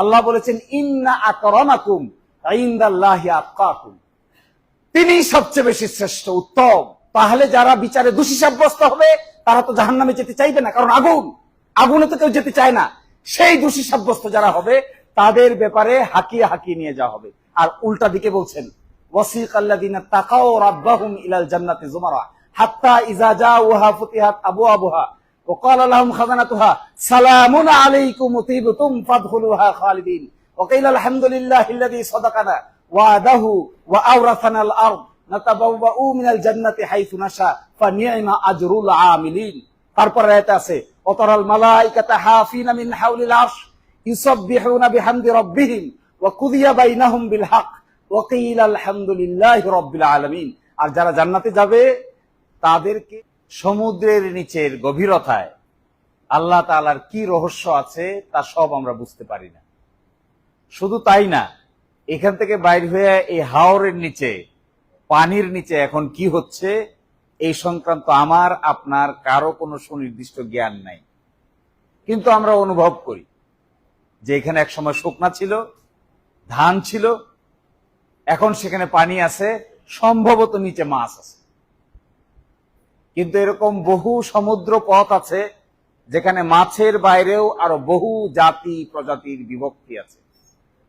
আল্লাহ বলেছেন, ইন্না আকরামাকুম তিনি সবচেয়ে বেশি শ্রেষ্ঠ, উত্তম। তাহলে যারা বিচারে দোষী সাব্যস্ত হবে, তারা তো জাহান্নামে যেতে চাইবে না। কারণ আগুন, আগুনে তো কেউ যেতে চায় না। সেই দোষী সাব্যস্ত যারা হবে, তাদের ব্যাপারে হাকিয়ে হাকিয়ে নিয়ে যাওয়া হবে। আর উল্টা দিকে বলছেন ওয়াসিক রাব্বাহুম ইলাল জান্নাতি জুমারা হাত্তা ইজা জাউহা ফুতিহাত আবওয়াবুহা। وقال لهم خزنتها سلام عليكم طيبتم فادخلوها خالدين وقيل الحمد لله الذي صدقنا وعده وأورثنا الأرض نتبوأ من الجنة حيث نشاء فنعم أجر العاملين তারপর আয়াতে আছে অতরাল মালাইকাতা হাফিনা মিন হাউলিল আরশ ইউসাব্বিহুনা বিহামদি রাব্বিহিম ওয়া কুদিয়া বাইনাহুম বিল হক ওয়া কিলা আলহামদুলিল্লাহি রাব্বিল আলামিন আর যারা জান্নাতে যাবে তাদেরকে সমুদ্রের নিচের গভীরতায় আল্লাহ তাআলার কি রহস্য আছে তা সব আমরা বুঝতে পারি না। শুধু তাই না, এখান থেকে বাইর হয়ে এই হাওরের নিচে, পানির নিচে এখন কি হচ্ছে, এই সংক্রান্ত আমার, আপনার কারও কোনো সুনির্দিষ্ট জ্ঞান নাই। কিন্তু আমরা অনুভব করি যে এখানে এক সময় শুকনা ছিল, ধান ছিল, এখন সেখানে পানি আছে, সম্ভবত নিচে মাছ আছে। কিন্তু এরকম বহু সমুদ্র পথ আছে যেখানে মাছের বাইরেও আরও বহু জাতি প্রজাতির বিভক্তি আছে,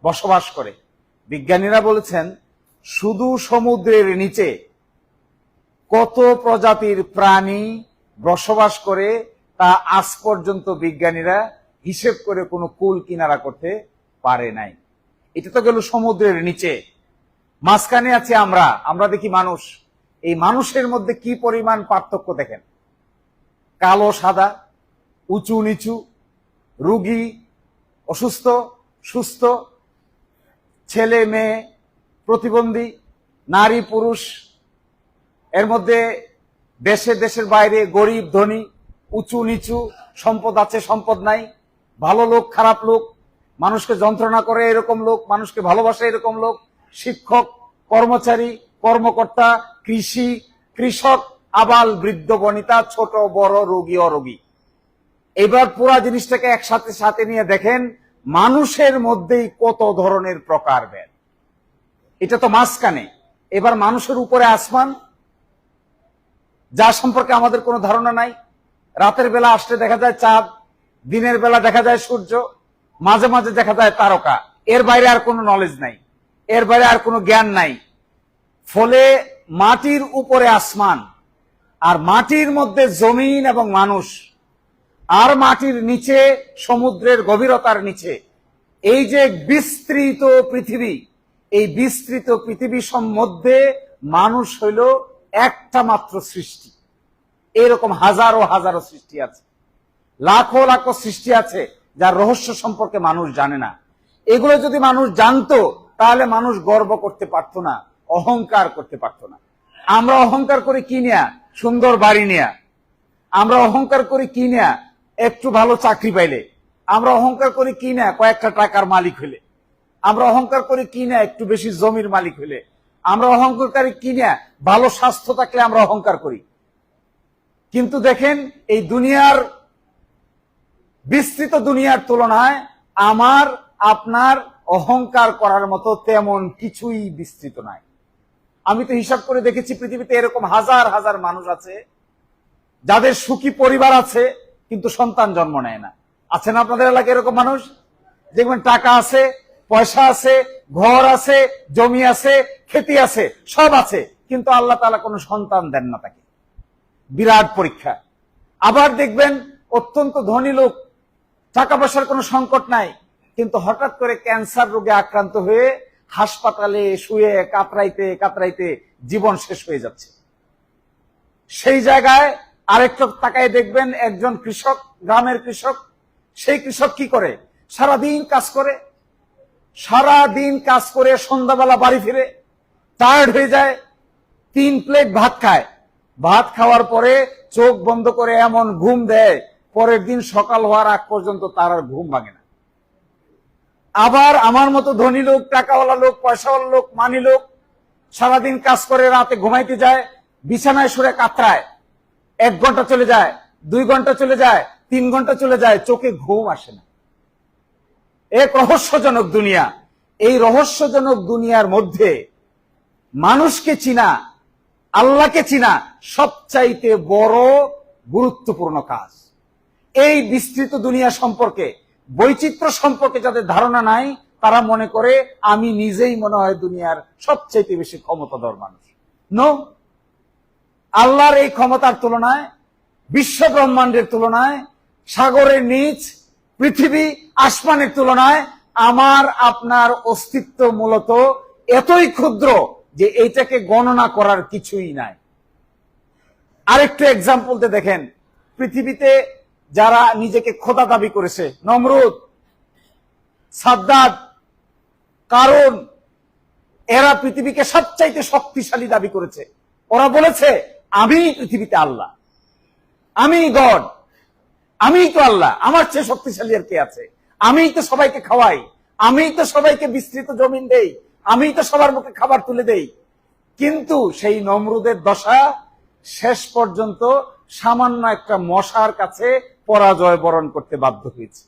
বসবাস করে। বিজ্ঞানীরা বলেছেন, শুধু সমুদ্রের নিচে কত প্রজাতির প্রাণী বসবাস করে তা আজ পর্যন্ত বিজ্ঞানীরা হিসেব করে কোনো কুল কিনারা করতে পারে নাই। এটা তো গেল সমুদ্রের নিচে। মাঝখানে আছি আমরা আমরা দেখি মানুষ। এই মানুষের মধ্যে কি পরিমাণ পার্থক্য দেখেন? কালো, সাদা, উঁচু, নিচু, রুগী, অসুস্থ, সুস্থ, ছেলে, মেয়ে, প্রতিবন্ধী, নারী, পুরুষ, এর মধ্যে দেশে, দেশের বাইরে গরিব, ধনী, উঁচু, নিচু, সম্পদ আছে, সম্পদ নাই, ভালো লোক, খারাপ লোক, মানুষকে যন্ত্রণা করে এরকম লোক, মানুষকে ভালোবাসে এরকম লোক, শিক্ষক, কর্মচারী কর্মকর্তা, কৃষি, কৃষক, আবাল, বৃদ্ধ, বনিতা, ছোট, বড়, রোগী, অরোগী। এবার পুরা জিনিসটাকে একসাথে সাথে নিয়ে দেখেন, মানুষের মধ্যেই কত ধরনের প্রকারভেদ এটা তো মাঝখানে। এবার মানুষের উপরে আসমান যা সম্পর্কে আমাদের কোনো ধারণা নাই। রাতের বেলা আসলে দেখা যায় চাঁদ, দিনের বেলা দেখা যায় সূর্য, মাঝে মাঝে দেখা যায় তারকা। এর বাইরে আর কোনো নলেজ নাই। এর বাইরে আর কোনো জ্ঞান নাই। ফলে মাটির উপরে আসমান আর মাটির মধ্যে জমিন এবং মানুষ আর মাটির নিচে সমুদ্রের গভীরতার নিচে। এই যে বিস্তৃত পৃথিবী, এই বিস্তৃত পৃথিবী সম্বন্ধে মানুষ হইল একটা মাত্র সৃষ্টি। এরকম হাজারো হাজারো সৃষ্টি আছে। লাখো লাখো সৃষ্টি আছে যার রহস্য সম্পর্কে মানুষ জানে না। এগুলো যদি মানুষ জানতো, তাহলে মানুষ গর্ব করতে পারতো না। অহংকার করতে পারতো না। আমরা অহংকার করি কি নেয়া? সুন্দর বাড়ি নেয়া। আমরা অহংকার করি কি নেয়া? একটু ভালো চাকরি পাইলে। আমরা অহংকার করি কি না কয়েকটা টাকার মালিক হইলে। আমরা অহংকার করি কি না একটু বেশি জমির মালিক হইলে। আমরা অহংকার করি কি না ভালো স্বাস্থ্য থাকলে আমরা অহংকার করি। কিন্তু দেখেন, এই দুনিয়ার বিস্তৃত দুনিয়ার তুলনায় আমার, আপনার অহংকার করার মতো তেমন কিছুই বিস্তৃত নাই। আমি তো হিসাব করে দেখেছি পৃথিবীতে এরকম হাজার হাজার মানুষ আছে, যাদের সুখী পরিবার আছে, কিন্তু সন্তান জন্ম নেয় না। আছে না আপনাদের এলাকায় এরকম মানুষ? দেখবেন টাকা আছে, পয়সা আছে, ঘর আছে, জমি আছে, খেতি আছে, সব আছে, কিন্তু আল্লাহ তালা কোনো সন্তান দেন না তাকে। বিরাট পরীক্ষা। আবার দেখবেন অত্যন্ত ধনী লোক, টাকা পয়সার কোনো সংকট নাই, কিন্তু হঠাৎ করে ক্যান্সার রোগে আক্রান্ত হয়ে হাসপাতালে শুয়ে, কাতরাইতে কাতরাইতে জীবন শেষ হয়ে যাচ্ছে। সেই জায়গায় আরেকটা তাকায় দেখবেন একজন কৃষক, গ্রামের কৃষক, সেই কৃষক কি করে? সারাদিন কাজ করে সারা দিন কাজ করে সন্ধ্যাবেলা বাড়ি ফিরে টায়ার্ড হয়ে যায়, তিন প্লেট ভাত খায়। ভাত খাওয়ার পরে চোখ বন্ধ করে এমন ঘুম দেয়, পরের দিন সকাল হওয়ার আগ পর্যন্ত তার আর ঘুম ভাঙে না। আবার আমার মতো ধনী লোক, টাকাওয়ালা লোক, পয়সাওয়ালা লোক, মানি লোক সারাদিন কাজ করে রাতে ঘুমাইতে যায়, বিছানায় সুরে কাতরায়, এক ঘণ্টা চলে যায়, দুই ঘণ্টা চলে যায়, তিন ঘণ্টা চলে যায়, চোখে ঘুম আসে না। এক রহস্যজনক দুনিয়া। এই রহস্যজনক দুনিয়ার মধ্যে মানুষকে চিনা, আল্লাহকে চিনা সবচাইতে বড় গুরুত্বপূর্ণ কাজ। এই বিস্তৃত দুনিয়া সম্পর্কে বৈচিত্র্য সম্পর্কে যাদের ধারণা নাই, তারা মনে করে, আমি নিজেই মনে হয় দুনিয়ার সবচাইতে বেশি ক্ষমতাধর মানুষ। নো আল্লাহর এই ক্ষমতার তুলনায়, বিশ্ব ব্রহ্মাণ্ডের তুলনায়, সাগরের নিচ, পৃথিবী, আসমানের তুলনায় আমার, আপনার অস্তিত্ব মূলত এতই ক্ষুদ্র যে এইটাকে গণনা করার কিছুই নাই। আরেকটু এক্সাম্পলতে দেখেন, পৃথিবীতে যারা নিজেকে খোদা দাবি করেছে। নমরুদ, সাদ্দাদ কারণ এরা পৃথিবীকে সবচাইতে শক্তিশালী দাবি করেছে। ওরা বলেছে, আমি পৃথিবীতে আল্লাহ। আমি গড। আমি তো আল্লাহ। আমার চেয়ে শক্তিশালী আর কে আছে? আমি তো সবাইকে খাওয়াই। আমি তো সবাইকে বিস্তৃত জমিন দেই। আমি তো সবার মুখে খাবার তুলে দেই। কিন্তু সেই নমরুদের দশা শেষ পর্যন্ত সামান্য একটা মশার কাছে পরাজয় বরণ করতে বাধ্য হয়েছে।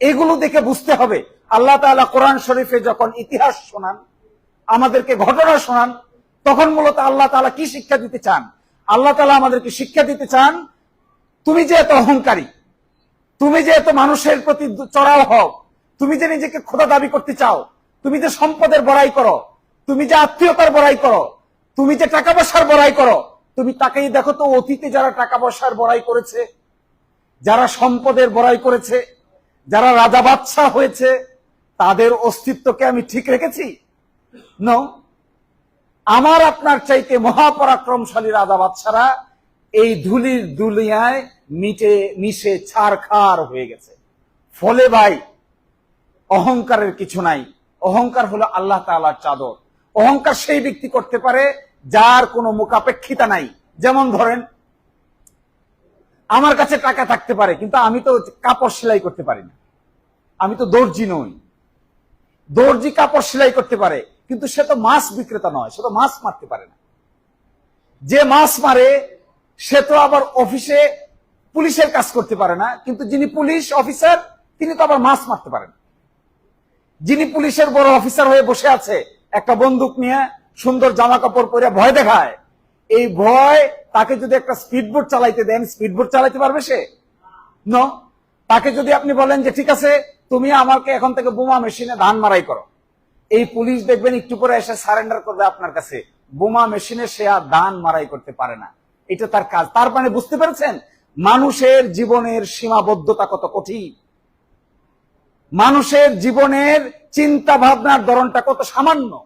এগুলো দেখে বুঝতে হবে, আল্লাহ তাআলা কোরআন শরীফে যখন ইতিহাস শোনান, আমাদেরকে ঘটনা শোনান, তখন মূলত আল্লাহ তাআলা কি শিক্ষা দিতে চান? আল্লাহ তাআলা আমাদেরকে শিক্ষা দিতে চান, তুমি যে এত অহংকারী, তুমি যে এত মানুষের প্রতি চড়াও হও, তুমি যে নিজেকে খোদা দাবি করতে চাও, তুমি যে সম্পদের বড়াই করো, তুমি যে আত্মীয়তার বড়াই করো, তুমি যে টাকা পয়সার বড়াই করো, তুমি তাকেই দেখো তো অতীতে যারা টাকা পয়সার বড়াই করেছে যারা সম্পদের বড়াই করেছে, যারা রাজা বাদশাহ হয়েছে, তাদের অস্তিত্বকে আমি ঠিক রেখেছি? ন আমার আপনার চাইতে মহাপরাক্রমশালী রাজা বাদশারা এই ধুলির দুলিয়ায় মিটে, মিশে ছারখার হয়ে গেছে। ফলে ভাই, অহংকারের কিছু নাই। অহংকার হলো আল্লাহ তাআলার চাদর। অহংকার সেই ব্যক্তি করতে পারে যার কোনো মুখাপেক্ষিতা নাই। যেমন ধরেন আমার কাছে টাকা থাকতে পারে, কিন্তু আমি তো কাপড় সেলাই করতে পারি না। আমি তো দর্জি নই। দর্জি কাপড় সেলাই করতে পারে, কিন্তু সে তো মাছ বিক্রেতা নয়, সে তো মাছ মারতে পারে না। যে মাছ মারে, সে তো আবার অফিসে পুলিশের কাজ করতে পারে না, কিন্তু যিনি পুলিশ অফিসার, তিনি তো আবার মাছ মারতে পারেন। যিনি পুলিশের বড় অফিসার হয়ে বসে আছে, একটা বন্দুক নিয়ে সুন্দর জামা কাপড় পরে ভয় দেখায়, এই ভয় তাকে যদি একটা স্পিডবোট চালাইতে দেন, স্পিডবোট চালাইতে পারবে সে? ন তাকে যদি আপনি বলেন যে, ঠিক আছে, তুমি আমাকে এখন থেকে বোমা মেশিনে ধান মারাই করো। এই পুলিশ দেখবেন একটু পরে এসে সারেন্ডার করবে আপনার কাছে। বোমা মেশিনে সে আর ধান মারাই করতে পারে না। এটা তার কাজ। তার মানে বুঝতে পেরেছেন? মানুষের জীবনের সীমাবদ্ধতা কত কঠিন? মানুষের জীবনের চিন্তা ভাবনার ধরনটা কত সামান্য?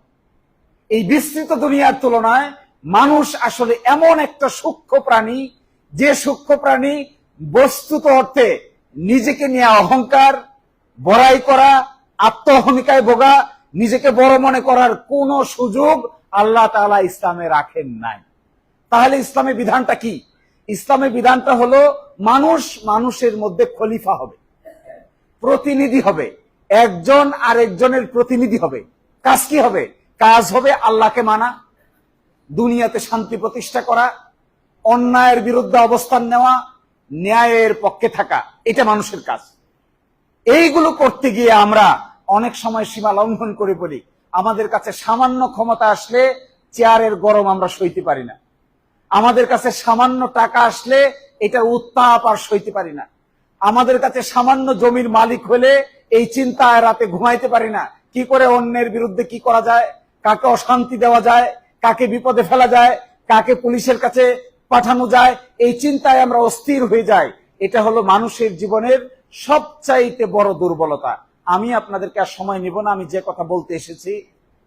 এই বিস্তৃত দুনিয়ার তুলনায় মানুষ আসলে এমন একটা সূক্ষ্ম প্রাণী, যে সূক্ষ্ম প্রাণী বস্তুত অর্থে নিজেকে নিয়ে অহংকার, বড়াই করা আত্মহমিকায় ভোগা, নিজেকে বড় মনে করার কোন সুযোগ আল্লাহ তাআলা ইসলামে রাখেন নাই। তাহলে ইসলামের বিধানটা কি? ইসলামের বিধানটা হলো মানুষ মানুষের মধ্যে খলিফা হবে, প্রতিনিধি হবে, একজন আরেকজনের প্রতিনিধি হবে। কাজ কি হবে? কাজ হবে আল্লাহকে মানা দুনিয়াতে শান্তি প্রতিষ্ঠা করা, অন্যায়ের বিরুদ্ধে অবস্থান নেওয়া, ন্যায়ের পক্ষে থাকা, এটা মানুষের কাজ। এইগুলো করতে গিয়ে আমরা অনেক সময় সীমা লঙ্ঘন করে বলি আমাদের কাছে সামান্য ক্ষমতা আসলে চেয়ারের গরম আমরা সইতে পারি না। আমাদের কাছে সামান্য টাকা আসলে এটা উত্তাপ আর সইতে পারি না। আমাদের কাছে সামান্য জমির মালিক হলে এই চিন্তায় রাতে ঘুমাইতে পারি না। কি করে অন্যের বিরুদ্ধে কি করা যায়? কাকে অশান্তি দেওয়া যায়? কাকে বিপদে ফেলা যায়, কাকে পুলিশের কাছে পাঠানো যায়, এই চিন্তায় আমরা অস্থির হয়ে যাই। এটা হলো মানুষের জীবনের সবচাইতে বড় দুর্বলতা। আমি আপনাদেরকে আর সময় নিব না, আমি যে কথা বলতে এসেছি,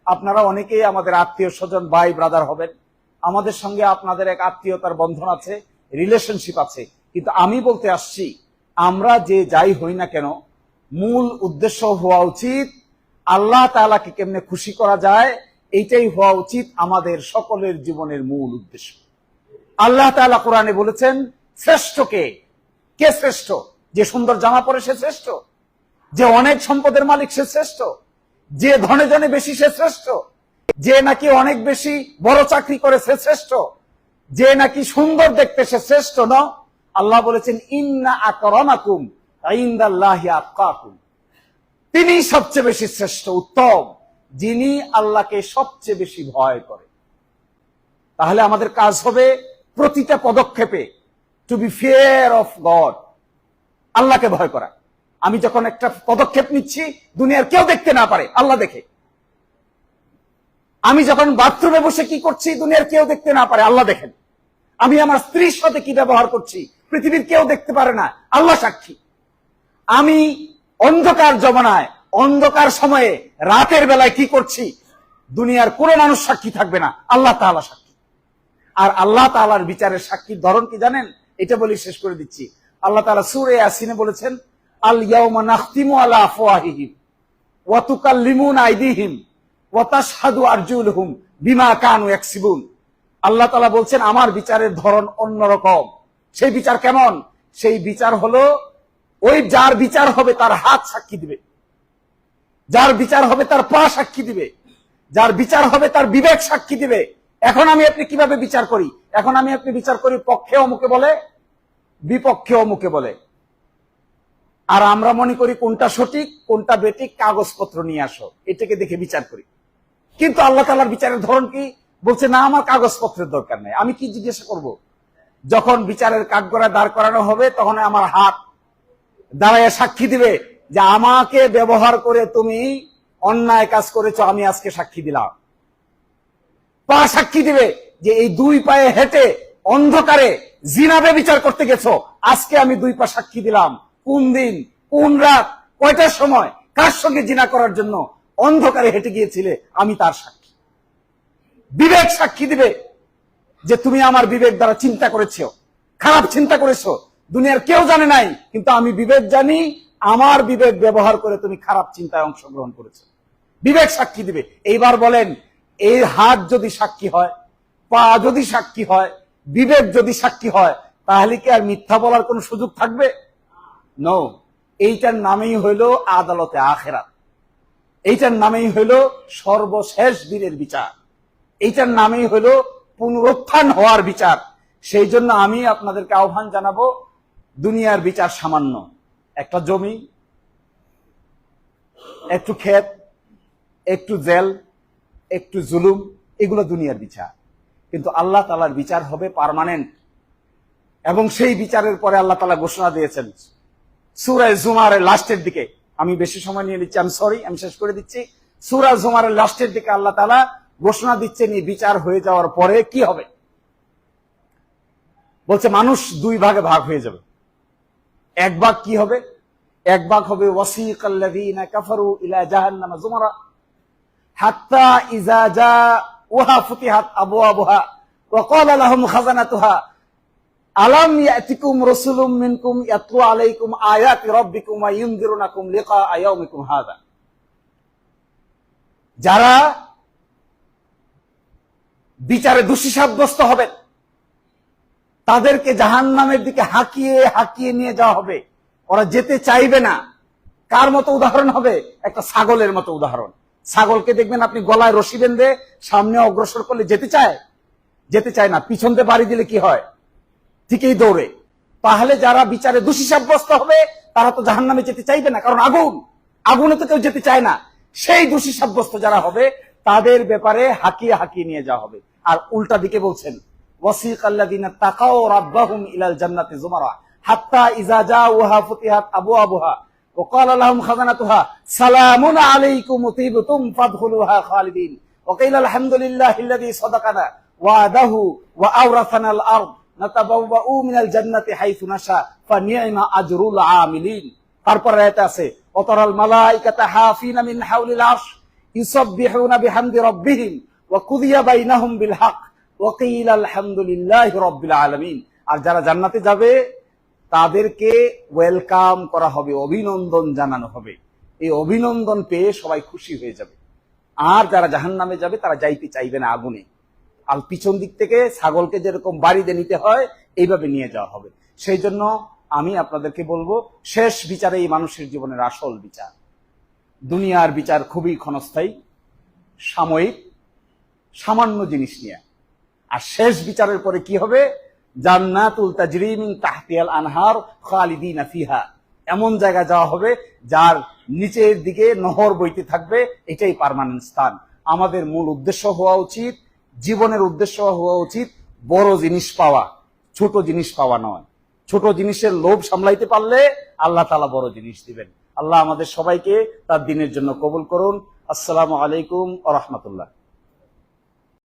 আপনারা অনেকেই আমাদের আত্মীয় স্বজন, ভাই ব্রাদার হবেন। আমাদের সঙ্গে আপনাদের এক আত্মীয়তার বন্ধন আছে রিলেশনশিপ আছে। কিন্তু আমি বলতে আসছি, আমরা যে যাই হই না কেন, মূল উদ্দেশ্য হওয়া উচিত, আল্লাহ তাআলাকে কেমনে খুশি করা যায় এইটাই হওয়া উচিত আমাদের সকলের জীবনের মূল উদ্দেশ্য। আল্লাহ তাআলা কোরআনে বলেছেন শ্রেষ্ঠ কে কে শ্রেষ্ঠ? যে সুন্দর জামা পরে সে শ্রেষ্ঠ? যে অনেক সম্পদের মালিক সে শ্রেষ্ঠ? যে ধনে জনে বেশি সে শ্রেষ্ঠ? যে নাকি অনেক বেশি বড় চাকরি করে সে শ্রেষ্ঠ? যে নাকি সুন্দর দেখতে সে শ্রেষ্ঠ ন? আল্লাহ বলেছেন, ইন্না আকরামাকুম তিনি সবচেয়ে বেশি শ্রেষ্ঠ, উত্তম। যিনি আল্লাহকে সবচেয়ে বেশি ভয় করে। তাহলে আমাদের কাজ হবে প্রতিটা পদক্ষেপে to be fear of God আল্লাহকে ভয় করা। আমি যখন একটা পদক্ষেপ নিচ্ছি, দুনিয়ার কেউ দেখতে না পারে, আল্লাহ দেখে। আমি যখন বাথরুমে বসে কি করছি, দুনিয়ার কেউ দেখতে না পারে, আল্লাহ দেখেন। আমি আমার স্ত্রীর সাথে কি ব্যবহার করছি, পৃথিবীর কেউ দেখতে পারে না, আল্লাহ সাক্ষী। আমি অন্ধকার জমানায় অন্ধকার সময়ে রাতের বেলায় কি করছি? দুনিয়ার কোনো মানুষ সাক্ষী থাকবে না। আল্লাহ তাআলা সাক্ষী। আর আল্লাহ তাআলার বিচারের সাক্ষীর ধরন কি জানেন? এটা বলি শেষ করে দিচ্ছি। আল্লাহ তাআলা সূরা ইয়াসিনে বলেছেন, আল ইয়াউমা নাখতিমু আলা আফওয়াহিহিম ওয়া তুকাল্লিমুনা আইদিহিম ওয়া তাশহাদু আরজুলুহুম বিমা কানু ইয়াকসিবুন। আল্লাহ তাআলা বলছেন, আমার বিচারের ধরন অন্যরকম। সেই বিচার কেমন? সেই বিচার হলো, ওই যার বিচার হবে তার হাত সাক্ষী দিবে। যার বিচার হবে তার পা সাক্ষী দিবে। যার বিচার হবে তার বিবেক সাক্ষী দিবে। এখন আমি আপনি কীভাবে বিচার করি? এখন আমি আপনি বিচার করি পক্ষে অমুকে বলে বিপক্ষে অমুকে বলে। আর আমরা মনে করি কোনটা সঠিক, কোনটা বেঠিক, কাগজপত্র নিয়ে আসো। এটাকে দেখে বিচার করি। কিন্তু আল্লাহ তালার বিচারের ধরন কি? বলছে, না, আমার কাগজপত্রের দরকার নেই। আমি কি জিজ্ঞাসা করব? যখন বিচারের কাঠগড়ায় দাঁড় করানো হবে, তখন আমার হাত দাঁড়ায় সাক্ষী দিবে। যে আমাকে ব্যবহার করে তুমি অন্যায় কাজ করেছ, আমি আজকে সাক্ষী দিলাম। পা সাক্ষী দিবে যে এই দুই পায়ে হেঁটে, অন্ধকারে জিনাবে বিচার করতে গেছো, আজকে আমি দুই পা সাক্ষী দিলাম। কোন দিন, কোন রাত, কয়টার সময়, কার সঙ্গে জিনা করার জন্য অন্ধকারে হেঁটে গিয়েছিলে, আমি তার সাক্ষী। বিবেক সাক্ষী দিবে যে তুমি আমার বিবেক দ্বারা চিন্তা করেছ, খারাপ চিন্তা করেছ। দুনিয়ার কেউ জানে নাই, কিন্তু আমি বিবেক জানি আমার বিবেক ব্যবহার করে তুমি খারাপ চিন্তায় অংশগ্রহণ করেছ। বিবেক সাক্ষী দিবে। এইবার বলেন, এই হাত যদি সাক্ষী হয়, পা যদি সাক্ষী হয়, বিবেক যদি সাক্ষী হয়, তাহলে কি আর মিথ্যা বলার কোনো সুযোগ থাকবে? নো এইটার নামেই হইল আদালতে আখেরাত। এইটার নামেই হইল সর্বশেষ দিনের বিচার। এইটার নামেই হইল পুনরুত্থান হওয়ার বিচার। সেই জন্য আমি আপনাদেরকে আহ্বান জানাব, দুনিয়ার বিচার সামান্য। একটা জমি, একটু ক্ষেত, একটু জেল, একটু জুলুম, এগুলো দুনিয়ার বিচার। কিন্তু আল্লাহ তালার বিচার হবে পার্মানেন্ট। এবং সেই বিচারের পরে আল্লাহ তালা ঘোষণা দিয়েছেন সুরায় জুমারের লাস্টের দিকে। আমি বেশি সময় নিয়ে নিচ্ছি, আমি সরি আমি শেষ করে দিচ্ছি। সুরা জুমারের লাস্টের দিকে আল্লাহ তালা ঘোষণা দিচ্ছেন, এই বিচার হয়ে যাওয়ার পরে কি হবে? বলছে, মানুষ দুই ভাগে ভাগ হয়ে যাবে। এক ভাগ কি হবে? এক ভাগ হবে ওয়াসিকাল্লাযীনা কাফারু ইলা জাহান্নামা যুমারা হাত্তা ইজা জা ফুতিহাত আবওয়াবুহা ওয়া ক্বালা লাহুম আলাম ইয়াতিকুম রাসূলুম মিনকুম ইয়াতলু আলাইকুম আয়াতি রাব্বিকুম ওয়া ইউনযিরুনাকুম লিকা ইয়াউমিকুম হাযা। যারা বিচারে দোষী সাব্যস্ত হবেন তাদেরকে জাহান্নামের দিকে হাঁকিয়ে হাঁকিয়ে নিয়ে যাওয়া হবে। ওরা যেতে চাইবে না। কার মতো উদাহরণ হবে? একটা ছাগলের মতো উদাহরণ। ছাগলকে দেখবেন আপনি গলায় রশি বেঁধে সামনে অগ্রসর করলে যেতে চায়? যেতে চায় না। পিছন দিয়ে বাড়ি দিলে কি হয়? ঠিকই দৌড়ে। তাহলে যারা বিচারে দোষী সাব্যস্ত হবে, তারা তো জাহান্নামে যেতে চাইবে না। কারণ আগুন। আগুনে তো কেউ যেতে চায় না। সেই দোষী সাব্যস্ত যারা হবে, তাদের ব্যাপারে হাঁকিয়ে হাঁকিয়ে নিয়ে যাওয়া হবে। আর উল্টা দিকে বলছেন ওয়াসিক আল্লাদিনা তাকাও রাব্বাহুম ইলাল জান্নাতি জুমারা হাত্তা ইজা জাউহা ফুতিহাত আবওয়াবুহা ওয়া ক্বালা লাহুম খাজানাতুহা সালামুন আলাইকুম তিবতুম ফাদখুলুহা খালিদিন ওয়া ক্বিলা আলহামদুলিল্লাহি আল্লাযী সাদাকানা ওয়াদাহু ওয়া আওরাসানা আল আরদ নাতাবাওয়াউ মিনাল জান্নাতি হাইসু নাশা ফানি'মা আজরুল আমিলিন তারপর আয়াতে আছে ওতারাল মালাইকাতা হাফিনা মিন হাওলিল আরশ ইউসাব্বিহুনা বিহামদি রাব্বিহিম ওয়া কুযিয়া বাইনাহুম বিল হক ওকিল আলহামদুলিল্লাহ রব্বিল আলমিন। আর যারা জান্নাতে যাবে, তাদেরকে ওয়েলকাম করা হবে, অভিনন্দন জানানো হবে। এই অভিনন্দন পেয়ে সবাই খুশি হয়ে যাবে। আর যারা জাহান নামে যাবে, তারা যাইতে চাইবে না আগুনে। আর পিছন দিক থেকে ছাগলকে যেরকম বাড়িতে নিতে হয়, এইভাবে নিয়ে যাওয়া হবে। সেই জন্য আমি আপনাদেরকে বলব, শেষ বিচারে এই মানুষের জীবনের আসল বিচার। দুনিয়ার বিচার খুবই ক্ষণস্থায়ী, সাময়িক, সামান্য জিনিস নিয়ে। আর শেষ বিচারের পরে কি হবে? জান্নাতুল তাজরিমিন তাহতিয়াল আনহার খালিদিনা ফিহা। এমন জায়গায় যাওয়া হবে যার নিচের দিকে নহর বইতে থাকবে, এটাই পারমানেন্ট স্থান। আমাদের মূল উদ্দেশ্য হওয়া উচিত, জীবনের উদ্দেশ্য হওয়া উচিত বড় জিনিস পাওয়া, ছোট জিনিস পাওয়া নয়। ছোট জিনিসের লোভ সামলাইতে পারলে আল্লাহ তালা বড় জিনিস দিবেন। আল্লাহ আমাদের সবাইকে তার দিনের জন্য কবুল করুন। আসসালামু আলাইকুম আ রহমতুল্লাহ।